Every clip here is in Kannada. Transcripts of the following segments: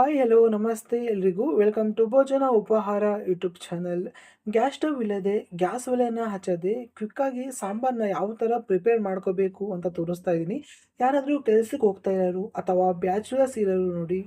ಹಾಯ್ ಹಲೋ ನಮಸ್ತೆ ಎಲ್ರಿಗೂ. Welcome to Bhojana Upahara YouTube channel gas stove ಇಲ್ಲದೆ ಗ್ಯಾಸ್ ಒಲೆಯನ್ನು ಹಚ್ಚದೆ ಕ್ವಿಕ್ಕಾಗಿ ಸಾಂಬಾರನ್ನ ಯಾವ ಥರ ಪ್ರಿಪೇರ್ ಮಾಡ್ಕೋಬೇಕು ಅಂತ ತೋರಿಸ್ತಾ ಇದ್ದೀನಿ ಯಾರಾದರೂ ಕೆಲಸಕ್ಕೆ ಹೋಗ್ತಾ ಇರೋರು ಅಥವಾ ಬ್ಯಾಚುಲರ್ಸ್ ಇರೋರು ನೋಡಿ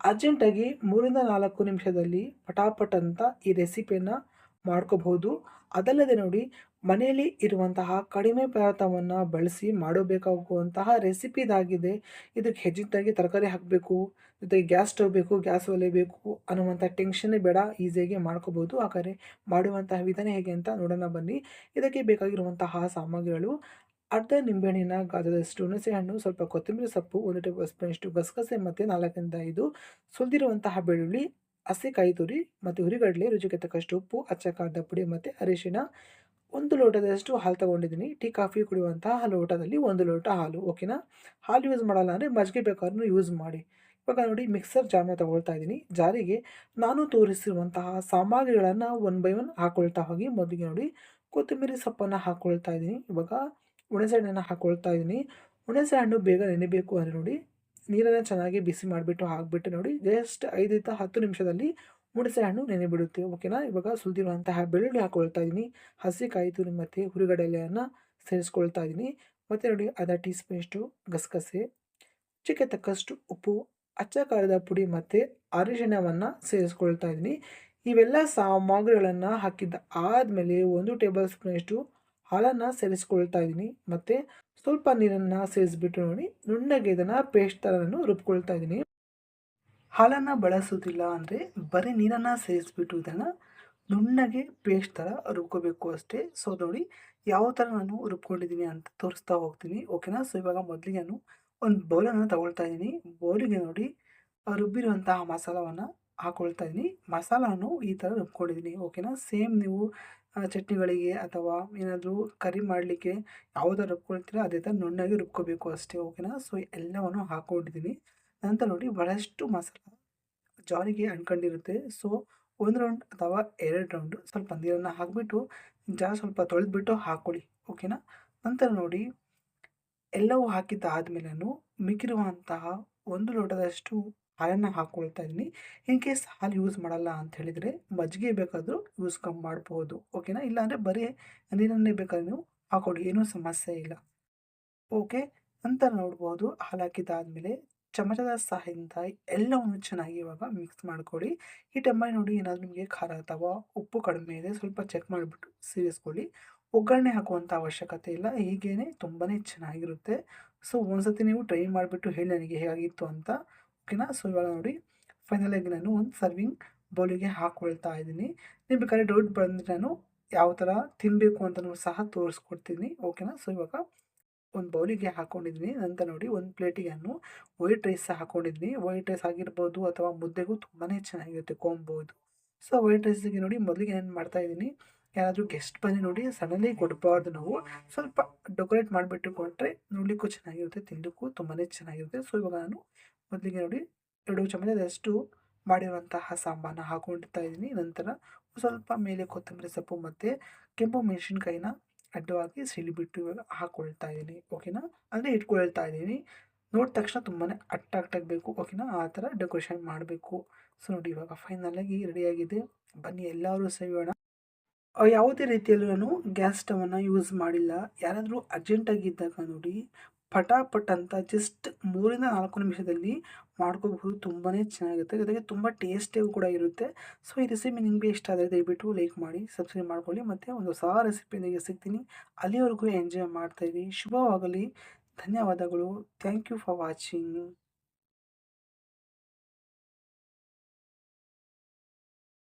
ಅರ್ಜೆಂಟಾಗಿ ಮೂರಿಂದ ನಾಲ್ಕು ನಿಮಿಷದಲ್ಲಿ ಪಟಾಪಟ್ ಅಂತ ಈ ರೆಸಿಪಿಯನ್ನು ಮಾಡ್ಕೋಬಹುದು. ಅದಲ್ಲದೆ ನೋಡಿ, ಮನೆಯಲ್ಲಿ ಇರುವಂತಹ ಕಡಿಮೆ ಪದಾರ್ಥವನ್ನು ಬಳಸಿ ಮಾಡಬೇಕಾಗುವಂತಹ ರೆಸಿಪಿ ಇದಾಗಿದೆ. ಇದಕ್ಕೆ ಹೆಚ್ಚಿದ್ದಾಗಿ ತರಕಾರಿ ಹಾಕಬೇಕು, ಜೊತೆಗೆ ಗ್ಯಾಸ್ ಸ್ಟವ್ ಬೇಕು, ಗ್ಯಾಸ್ ಒಲೆ ಬೇಕು ಅನ್ನುವಂಥ ಟೆನ್ಷನ್ನೇ ಬೇಡ ಈಸಿಯಾಗಿ ಮಾಡ್ಕೋಬೋದು ಹಾಗಾದರೆ ಮಾಡುವಂತಹ ವಿಧಾನ ಹೇಗೆ ಅಂತ ನೋಡೋಣ ಬನ್ನಿ. ಇದಕ್ಕೆ ಬೇಕಾಗಿರುವಂತಹ ಸಾಮಗ್ರಿಗಳು, ಅರ್ಧ ನಿಂಬೆಹಣ್ಣಿನ ಗಾತ್ರದಷ್ಟು ಹುಣಸೆ ಹಣ್ಣು ಸ್ವಲ್ಪ ಕೊತ್ತಂಬರಿ ಸೊಪ್ಪು, ಒಂದು ಟೇಬಲ್ ಸ್ಪೂನಷ್ಟು ಗಸಗಸೆ ಮತ್ತು ನಾಲ್ಕರಿಂದ ಐದು ಸುಲಿದಿರುವಂತಹ ಬೆಳ್ಳುಳ್ಳಿ ಹಸಿ ಕಾಯಿ ತುರಿ ಮತ್ತು ಹುರಿಗಡಲೆ, ರುಚಿಗೆ ತಕ್ಕಷ್ಟು ಉಪ್ಪು, ಅಚ್ಚ ಖಾರದ ಪುಡಿ ಮತ್ತು ಅರಿಶಿನ ಒಂದು ಲೋಟದಷ್ಟು ಹಾಲು ತಗೊಂಡಿದ್ದೀನಿ. ಟೀ, ಕಾಫಿ ಕುಡಿಯುವಂತಹ ಲೋಟದಲ್ಲಿ ಒಂದು ಲೋಟ ಹಾಲು ಓಕೆನಾ ಹಾಲು ಯೂಸ್ ಮಾಡಲ್ಲ ಅಂದರೆ ಮಜ್ಜಿಗೆ ಬೇಕಾದ್ರೂ ಯೂಸ್ ಮಾಡಿ. ಇವಾಗ ನೋಡಿ ಮಿಕ್ಸರ್ ಜಾರ್ನ ತಗೊಳ್ತಾ ಇದ್ದೀನಿ. ಜಾರಿಗೆ ನಾನು ತೋರಿಸಿರುವಂತಹ ಸಾಮಗ್ರಿಗಳನ್ನು ಒನ್ ಬೈ ಒನ್ ಹಾಕ್ಕೊಳ್ತಾ ಹೋಗಿ, ಮೊದಲಿಗೆ ನೋಡಿ ಕೊತ್ತಂಬರಿ ಸೊಪ್ಪನ್ನು ಹಾಕ್ಕೊಳ್ತಾ ಇದ್ದೀನಿ. ಇವಾಗ ಹುಣಸೆ ಹಣ್ಣನ್ನು ಹಾಕ್ಕೊಳ್ತಾ ಇದ್ದೀನಿ. ಹುಣಸೆ ಹಣ್ಣು ಬೇಗ ನೆನೆಬೇಕು ಅಂದರೆ ನೋಡಿ ನೀರನ್ನು ಚೆನ್ನಾಗಿ ಬಿಸಿ ಮಾಡಿಬಿಟ್ಟು ಹಾಕಿಬಿಟ್ಟು ನೋಡಿ ಜಸ್ಟ್ ಐದರಿಂದ ಹತ್ತು ನಿಮಿಷದಲ್ಲಿ ಹುಣಸೆ ಹಣ್ಣು ನೆನೆ ಬಿಡುತ್ತೆ ಓಕೆನಾ ಇವಾಗ ಸುಲಿದಿರುವಂತಹ ಬೆಳ್ಳುಳ್ಳಿ ಹಾಕ್ಕೊಳ್ತಾ ಇದ್ದೀನಿ. ಹಸಿ ಕಾಯಿ ತುರಿ ಮತ್ತು ಹುರಿಗಡಲೆಯನ್ನು ಸೇರಿಸ್ಕೊಳ್ತಾ ಇದ್ದೀನಿ. ಮತ್ತು ನೋಡಿ, ಅರ್ಧ ಟೀ ಸ್ಪೂನಷ್ಟು ಗಸಗಸೆ, ಚಿಕ್ಕೆ ತಕ್ಕಷ್ಟು ಉಪ್ಪು, ಅಚ್ಚ ಖಾರದ ಪುಡಿ ಮತ್ತು ಅರಿಶಿಣವನ್ನು ಸೇರಿಸ್ಕೊಳ್ತಾ ಇದ್ದೀನಿ. ಇವೆಲ್ಲ ಸಾಮಗ್ರಿಗಳನ್ನು ಹಾಕಿದ್ದ ಆದಮೇಲೆ ಒಂದು ಟೇಬಲ್ ಸ್ಪೂನಷ್ಟು ಹಾಲನ್ನು ಸೇರಿಸ್ಕೊಳ್ತಾ ಇದ್ದೀನಿ. ಮತ್ತು ಸ್ವಲ್ಪ ನೀರನ್ನು ಸೇರಿಸ್ಬಿಟ್ಟು ನೋಡಿ ನುಣ್ಣಗೆ ಇದನ್ನು ಪೇಸ್ಟ್ ಥರ ನಾನು ರುಬ್ಕೊಳ್ತಾ ಇದ್ದೀನಿ. ಹಾಲನ್ನು ಬಳಸೋದಿಲ್ಲ ಅಂದರೆ ಬರೀ ನೀರನ್ನು ಸೇರಿಸ್ಬಿಟ್ಟು ಇದನ್ನು ನುಣ್ಣಗೆ ಪೇಸ್ಟ್ ಥರ ರುಬ್ಕೋಬೇಕು ಅಷ್ಟೇ. ಸೊ ನೋಡಿ ಯಾವ ಥರ ನಾನು ರುಬ್ಕೊಂಡಿದ್ದೀನಿ ಅಂತ ತೋರಿಸ್ತಾ ಹೋಗ್ತೀನಿ. ಓಕೆನಾ ಸೊ ಇವಾಗ ಮೊದಲಿಗೆ ನಾನು ಒಂದು ಬೌಲನ್ನು ತಗೊಳ್ತಾ ಇದ್ದೀನಿ. ಬೌಲಿಗೆ ನೋಡಿ, ರುಬ್ಬಿರುವಂತಹ ಮಸಾಲವನ್ನು ಹಾಕ್ಕೊಳ್ತಾ ಇದ್ದೀನಿ. ಮಸಾಲಾನು ಈ ಥರ ರುಬ್ಕೊಂಡಿದ್ದೀನಿ. ಓಕೆನಾ ಸೇಮ್ ನೀವು ಚಟ್ನಿಗಳಿಗೆ ಅಥವಾ ಏನಾದರೂ ಕರಿ ಮಾಡಲಿಕ್ಕೆ ಯಾವುದಾರು ರುಬ್ಕೊಳ್ತೀರೋ, ಅದೇ ಥರ ನುಣ್ಣಗೆ ರುಬ್ಕೋಬೇಕು ಅಷ್ಟೇ ಓಕೆನಾ ಸೊ ಎಲ್ಲವನ್ನು ಹಾಕೊಂಡಿದ್ದೀನಿ ನಂತರ ನೋಡಿ, ಬಹಳಷ್ಟು ಮಸಾಲ ಜಾರಿಗೆ ಅಂಟ್ಕೊಂಡಿರುತ್ತೆ. ಸೊ ಒಂದು ರೌಂಡ್ ಅಥವಾ ಎರಡು ರೌಂಡು ಸ್ವಲ್ಪ ನೀರನ್ನು ಹಾಕಿಬಿಟ್ಟು ಜಾರ್ ಸ್ವಲ್ಪ ತೊಳೆದ್ಬಿಟ್ಟು ಹಾಕೊಳ್ಳಿ ಓಕೆನಾ ನಂತರ ನೋಡಿ, ಎಲ್ಲವೂ ಹಾಕಿದ್ದ ಆದಮೇಲೆ ನಾನು ಮಿಕ್ಕಿರುವಂತಹ ಒಂದು ಲೋಟದಷ್ಟು ಹಾಲನ್ನು ಹಾಕ್ಕೊಳ್ತಾ ಇದ್ದೀನಿ. ಇನ್ ಕೇಸ್ ಹಾಲು ಯೂಸ್ ಮಾಡಲ್ಲ ಅಂತ ಹೇಳಿದರೆ ಮಜ್ಜಿಗೆ ಬೇಕಾದರೂ ಯೂಸ್ ಕಮ್ಮಿ ಮಾಡ್ಬೋದು. ಓಕೆನಾ? ಇಲ್ಲಾಂದರೆ ಬರೀ ನೀರನ್ನೇ ಬೇಕಾದ್ರೆ ನೀವು ಹಾಕೊಳ್ಳಿ ಏನೂ ಸಮಸ್ಯೆ ಇಲ್ಲ. ಓಕೆ? ನಂತರ ನೋಡ್ಬೋದು. ಹಾಲು ಹಾಕಿದ್ದಾದಮೇಲೆ ಚಮಚದ ಸಹಾಯದಿಂದ ಎಲ್ಲವನ್ನು ಚೆನ್ನಾಗಿ ಇವಾಗ ಮಿಕ್ಸ್ ಮಾಡ್ಕೊಳ್ಳಿ. ಈ ಟೈಮಲ್ಲಿ ನೋಡಿ ಏನಾದರೂ ನಿಮಗೆ ಖಾರ ಅಥವಾ ಉಪ್ಪು ಕಡಿಮೆ ಇದೆ, ಸ್ವಲ್ಪ ಚೆಕ್ ಮಾಡಿಬಿಟ್ಟು ಸೇರಿಸ್ಕೊಳ್ಳಿ. ಒಗ್ಗರಣೆ ಹಾಕುವಂಥ ಅವಶ್ಯಕತೆ ಇಲ್ಲ. ಹೀಗೇ ತುಂಬಾ ಚೆನ್ನಾಗಿರುತ್ತೆ. ಸೊ ಒಂದ್ಸತಿ ನೀವು ಟ್ರೈ ಮಾಡಿಬಿಟ್ಟು ಹೇಳಿ ನನಗೆ ಹೇಗಾಗಿತ್ತು ಅಂತ ಓಕೆನಾ ಸೊ ಇವಾಗ ನೋಡಿ ಫೈನಲಾಗಿ ನಾನು ಒಂದು ಸರ್ವಿಂಗ್ ಬೌಲಿಗೆ ಹಾಕ್ಕೊಳ್ತಾ ಇದ್ದೀನಿ. ನೀವು ಬೇಕಾದ್ರೆ ಡೌಟ್ ಬಂದರೆ ನಾನು ಯಾವ ಥರ ತಿನ್ನಬೇಕು ಅಂತಲೂ ಸಹ ತೋರಿಸ್ಕೊಡ್ತೀನಿ. ಓಕೆನಾ? ಸೊ ಇವಾಗ ಒಂದು ಬೌಲಿಗೆ ಹಾಕ್ಕೊಂಡಿದ್ದೀನಿ ನಂತರ ನೋಡಿ ಒಂದು ಪ್ಲೇಟಿಗೆ ನಾನು ವೈಟ್ ರೈಸ್ ಹಾಕ್ಕೊಂಡಿದ್ದೀನಿ ವೈಟ್ ರೈಸ್ ಆಗಿರ್ಬೋದು ಅಥವಾ ಮುದ್ದೆಗೂ ತುಂಬಾ ಚೆನ್ನಾಗಿರುತ್ತೆ ಕೊಂಬೋದು ಸೊ ವೈಟ್ ರೈಸಿಗೆ ನೋಡಿ ಮೊದಲಿಗೆ ಏನು ಮಾಡ್ತಾಯಿದ್ದೀನಿ ಯಾರಾದರೂ ಗೆಸ್ಟ್ ಬಂದು ನೋಡಿ ಸಡನ್ಲಿ ಕೊಡಬಾರ್ದು ನಾವು. ಸ್ವಲ್ಪ ಡೆಕೋರೇಟ್ ಮಾಡಿಬಿಟ್ಟು ಕೊಟ್ಟರೆ ನೋಡಲಿಕ್ಕೂ ಚೆನ್ನಾಗಿರುತ್ತೆ ತಿಂದಕ್ಕೂ ತುಂಬಾ ಚೆನ್ನಾಗಿರುತ್ತೆ. ಸೊ ಇವಾಗ ನಾನು ಮೊದಲಿಗೆ ನೋಡಿ ಎರಡು ಚಮಚದಷ್ಟು ಮಾಡಿರುವಂತಹ ಸಾಂಬಾರನ್ನ ಹಾಕೊಂಡಿರ್ತಾ ಇದ್ದೀನಿ. ನಂತರ ಸ್ವಲ್ಪ ಮೇಲೆ ಕೊತ್ತಂಬರಿ ಸೊಪ್ಪು ಮತ್ತು ಕೆಂಪು ಮೆಣಸಿನ್ಕಾಯಿನ ಅಡ್ಡವಾಗಿ ಸಿಡಿಬಿಟ್ಟು ಇವಾಗ ಹಾಕ್ಕೊಳ್ತಾ ಇದ್ದೀನಿ. ಓಕೆನಾ ಅಂದರೆ ಇಟ್ಕೊಳ್ತಾ ಇದ್ದೀನಿ. ನೋಡಿದ ತಕ್ಷಣ ತುಂಬಾ ಅಟ್ರಾಕ್ಟ್ ಬೇಕು. ಓಕೆನಾ ಆ ಥರ ಡೆಕೋರೇಷನ್ ಮಾಡಬೇಕು. ಸೊ ನೋಡಿ ಇವಾಗ ಫೈನಲಾಗಿ ರೆಡಿಯಾಗಿದೆ ಬನ್ನಿ ಎಲ್ಲರೂ ಸವಿಯೋಣ ಯಾವುದೇ ರೀತಿಯಲ್ಲೂ ಗ್ಯಾಸ್ ಸ್ಟವನ್ನು ಯೂಸ್ ಮಾಡಿಲ್ಲ. ಯಾರಾದರೂ ಅರ್ಜೆಂಟಾಗಿದ್ದಾಗ ನೋಡಿ ಪಟಾಪಟ್ ಅಂತ ಜಸ್ಟ್ ಮೂರಿಂದ ನಾಲ್ಕು ನಿಮಿಷದಲ್ಲಿ ಮಾಡ್ಕೋಬಹುದು. ತುಂಬಾ ಚೆನ್ನಾಗಿರುತ್ತೆ. ಜೊತೆಗೆ ತುಂಬ ಟೇಸ್ಟಿಯಾಗೂ ಕೂಡ ಇರುತ್ತೆ. ಸೊ, ಈ ರೆಸಿಪಿ ನಿಮಗೆ ಇಷ್ಟ ಆದರೆ ದಯವಿಟ್ಟು ಲೈಕ್ ಮಾಡಿ, ಸಬ್ಸ್ಕ್ರೈಬ್ ಮಾಡ್ಕೊಳ್ಳಿ ಮತ್ತು ಒಂದು ಹೊಸ ರೆಸಿಪಿಯೊಂದಿಗೆ ಸಿಗ್ತೀನಿ. ಅಲ್ಲಿವರೆಗೂ ಎಂಜಾಯ್ ಮಾಡ್ತಾಯಿರಿ ಶುಭವಾಗಲಿ. ಧನ್ಯವಾದಗಳು. Thank you for watching.